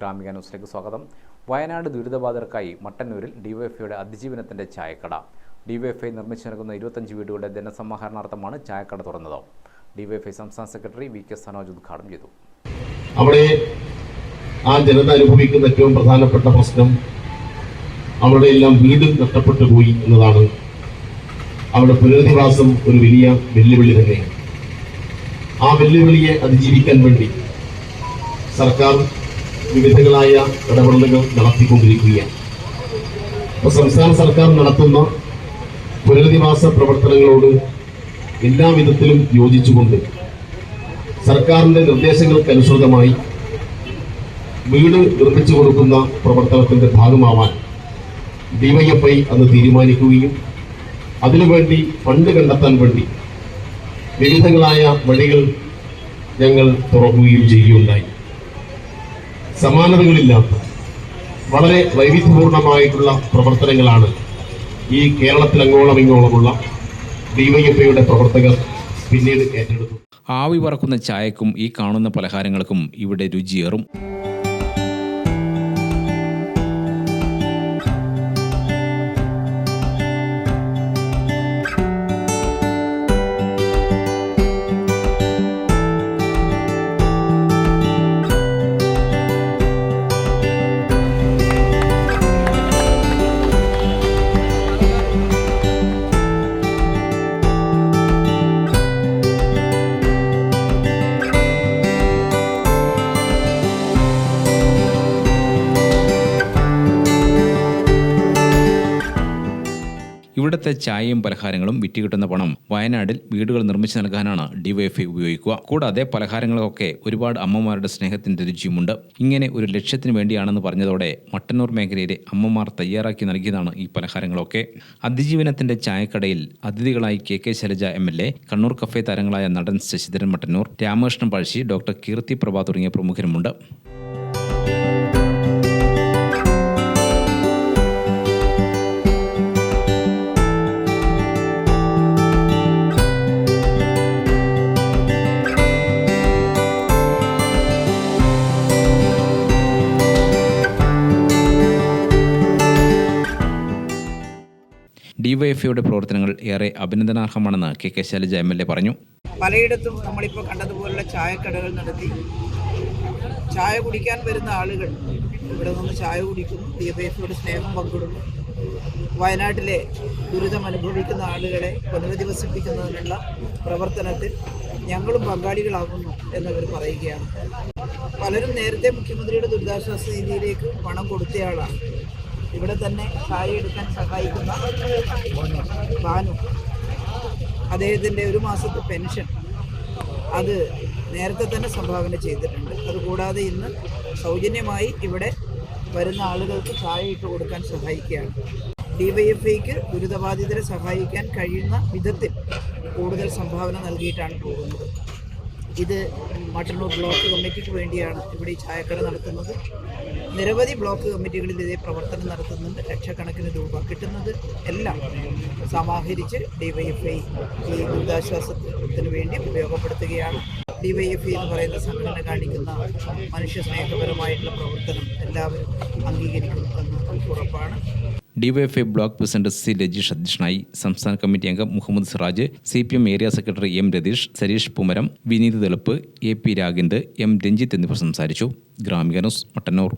ഗ്രാമിക ന്യൂസിലേക്ക് സ്വാഗതം. വയനാട് ദുരിതബാധിതർക്കായി മട്ടന്നൂരിൽ ഡിവൈഎഫ്ഐയുടെ അതിജീവനത്തിന്റെ ചായക്കട. ഡിവൈഎഫ്ഐ നിർമ്മിച്ചു നൽകുന്ന ഇരുപത്തഞ്ച് വീടുകളുടെ ധനസമാഹരണാർത്ഥമാണ് ചായക്കട തുറന്നത്. ഡിവൈഎഫ്ഐ സംസ്ഥാന സെക്രട്ടറി വി കെ സനോജ് ഉദ്ഘാടനം ചെയ്തു. അവിടെ ആ ജനത അനുഭവിക്കുന്ന ഏറ്റവും പ്രധാനപ്പെട്ട പ്രശ്നം അവരുടെ എല്ലാം വീട് നഷ്ടപ്പെട്ടു പോയി എന്നതാണ്. അവരുടെ പുനരധിവാസം ഒരു വലിയ വെല്ലുവിളി തന്നെയാണ്. ആ വെല്ലുവിളിയെ അതിജീവിക്കാൻ വേണ്ടി സർക്കാർ വിവിധങ്ങളായ ഇടപെടലുകൾ നടത്തിക്കൊണ്ടിരിക്കുകയാണ്. അപ്പോൾ സംസ്ഥാന സർക്കാർ നടത്തുന്ന പുനരധിവാസ പ്രവർത്തനങ്ങളോട് എല്ലാ വിധത്തിലും യോജിച്ചുകൊണ്ട് സർക്കാരിന്റെ നിർദ്ദേശങ്ങൾക്കനുസൃതമായി വീട് നിർമ്മിച്ചു കൊടുക്കുന്ന പ്രവർത്തനത്തിന്റെ ഭാഗമാവാൻ ഡിവൈഎഫ്ഐ അന്ന് തീരുമാനിക്കുകയും അതിനുവേണ്ടി ഫണ്ട് കണ്ടെത്താൻ വേണ്ടി വിവിധങ്ങളായ വഴികൾ ഞങ്ങൾ തുറക്കുകയും ചെയ്യുകയുണ്ടായി. സമാനതകളില്ലാത്ത വളരെ വൈവിധ്യപൂർണമായിട്ടുള്ള പ്രവർത്തനങ്ങളാണ് ഈ കേരളത്തിൽ അങ്ങോളം ഇങ്ങോളമുള്ള ഡിവൈഎഫ്ഐയുടെ പ്രവർത്തകർ പിന്നീട് ഏറ്റെടുത്തു. ആവി പറക്കുന്ന ചായക്കും ഈ കാണുന്ന പലഹാരങ്ങൾക്കും ഇവിടെ രുചിയേറും. ഇവിടുത്തെ ചായയും പലഹാരങ്ങളും വിറ്റുകിട്ടുന്ന പണം വയനാട്ടിൽ വീടുകൾ നിർമ്മിച്ചു നൽകാനാണ് ഡിവൈഎഫ്ഐ ഉപയോഗിക്കുക. കൂടാതെ പലഹാരങ്ങളൊക്കെ ഒരുപാട് അമ്മമാരുടെ സ്നേഹത്തിന്റെ രുചിയുമുണ്ട്. ഇങ്ങനെ ഒരു ലക്ഷ്യത്തിന് വേണ്ടിയാണെന്ന് പറഞ്ഞതോടെ മട്ടന്നൂർ മേഖലയിലെ അമ്മമാർ തയ്യാറാക്കി നൽകിയതാണ് ഈ പലഹാരങ്ങളൊക്കെ. അതിജീവനത്തിന്റെ ചായക്കടയിൽ അതിഥികളായി K K Shailaja M L A Kannur cafe താരങ്ങളായ നടൻ ശശിധരൻ മട്ടന്നൂർ രാമകൃഷ്ണൻ പഴശ്ശി ഡോക്ടർ കീർത്തി പ്രഭ തുടങ്ങിയ പ്രമുഖരുമുണ്ട്. ഡിവൈഎഫ്ഐയുടെ പ്രവർത്തനങ്ങൾ ഏറെ അഭിനന്ദനാർഹമാണെന്ന് K K Shailaja M L A പറഞ്ഞു. പലയിടത്തും നമ്മളിപ്പോൾ കണ്ടതുപോലുള്ള ചായക്കടകൾ നടത്തി. ചായ കുടിക്കാൻ വരുന്ന ആളുകൾ ഇവിടെ നിന്ന് ചായ കുടിക്കുന്നു ഡിവൈഎഫ്ഐയുടെ സ്നേഹം പങ്കിടുന്നു. വയനാട്ടിലെ ദുരിതം അനുഭവിക്കുന്ന ആളുകളെ പുനരധിവസിപ്പിക്കുന്നതിനുള്ള പ്രവർത്തനത്തിൽ ഞങ്ങളും പങ്കാളികളാകുന്നു എന്നവർ പറയുകയാണ്. പലരും നേരത്തെ മുഖ്യമന്ത്രിയുടെ ദുരിതാശ്വാസ നിധിയിലേക്ക് പണം കൊടുത്തയാളാണ്. ഇവിടെ തന്നെ ചായ എടുക്കാൻ സഹായിക്കുന്ന ഭാനു അദ്ദേഹത്തിന്റെ ഒരു മാസത്തെ പെൻഷൻ അത് നേരത്തെ തന്നെ സംഭാവന ചെയ്തിട്ടുണ്ട്. അതുകൂടാതെ ഇന്ന് സൗജന്യമായി ഇവിടെ വരുന്ന ആളുകൾക്ക് ചായ ഇട്ട് കൊടുക്കാൻ സഹായിക്കുകയാണ്. ഡിവൈഎഫ്ഐക്ക് ദുരിതബാധിതരെ സഹായിക്കാൻ കഴിയുന്ന വിധത്തിൽ കൂടുതൽ സംഭാവന നൽകിയിട്ടാണ് പോകുന്നത്. ഇത് മട്ടന്നൂർ ബ്ലോക്ക് കമ്മിറ്റിക്ക് വേണ്ടിയാണ് ഇവിടെ ഈ ചായക്കട നടത്തുന്നത്. നിരവധി ബ്ലോക്ക് കമ്മിറ്റികളിൽ ഇതേ പ്രവർത്തനം നടത്തുന്നുണ്ട്. ലക്ഷക്കണക്കിന് രൂപ കിട്ടുന്നത് എല്ലാം സമാഹരിച്ച് ഡിവൈഎഫ്ഐ ഈ ദുരിതാശ്വാസത്തിന് വേണ്ടി ഉപയോഗപ്പെടുത്തുകയാണ്. ഡിവൈഎഫ്ഐ എന്ന് പറയുന്ന സംഘടന കാണിക്കുന്ന മനുഷ്യ സ്നേഹപരമായിട്ടുള്ള പ്രവർത്തനം എല്ലാവരും അംഗീകരിക്കുന്നു എന്ന് ഉറപ്പാണ്. DYFI block president C Rajeesh അധ്യക്ഷനായി സംസ്ഥാന കമ്മിറ്റി അംഗം Muhammad Siraj C P M area secretary M Ratheesh Sareesh Pumaram Vineeth Theluppu A P Ragind M Ranjith എന്നിവർ സംസാരിച്ചു. ഗ്രാമിക ന്യൂസ് മട്ടന്നൂർ.